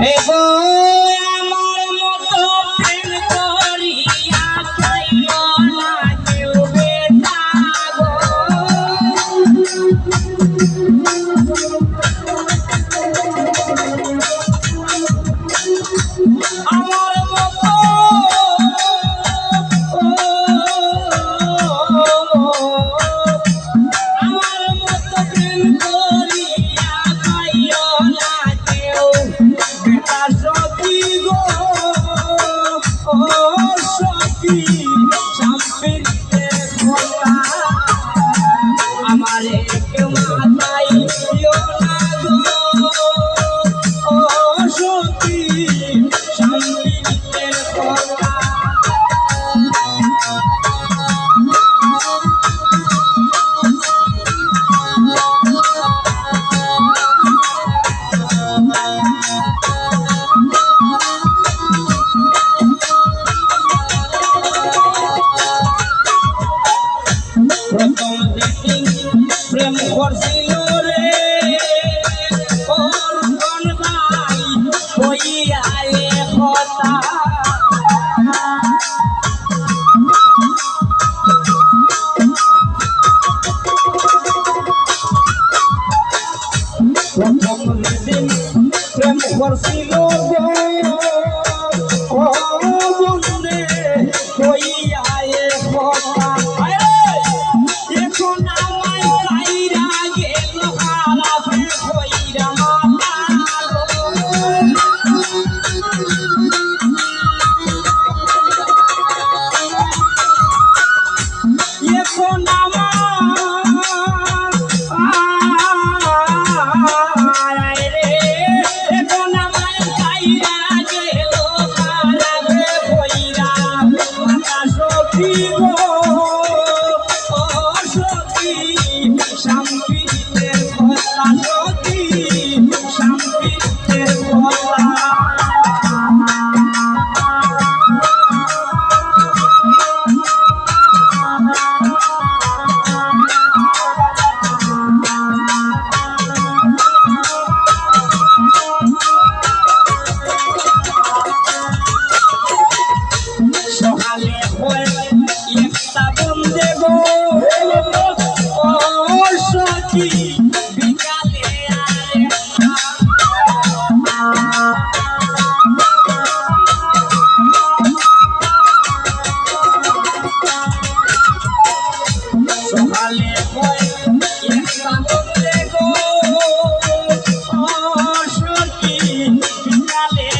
Hey. ঘর ছিল Dale.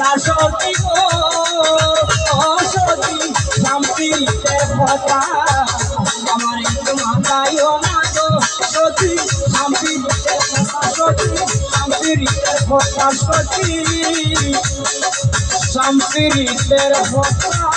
বেটা সতী গো ও সতী শান্তির কথা। আমার একটু মাথায়ও না গো, সতী শান্তির কথা শান্তির কথা।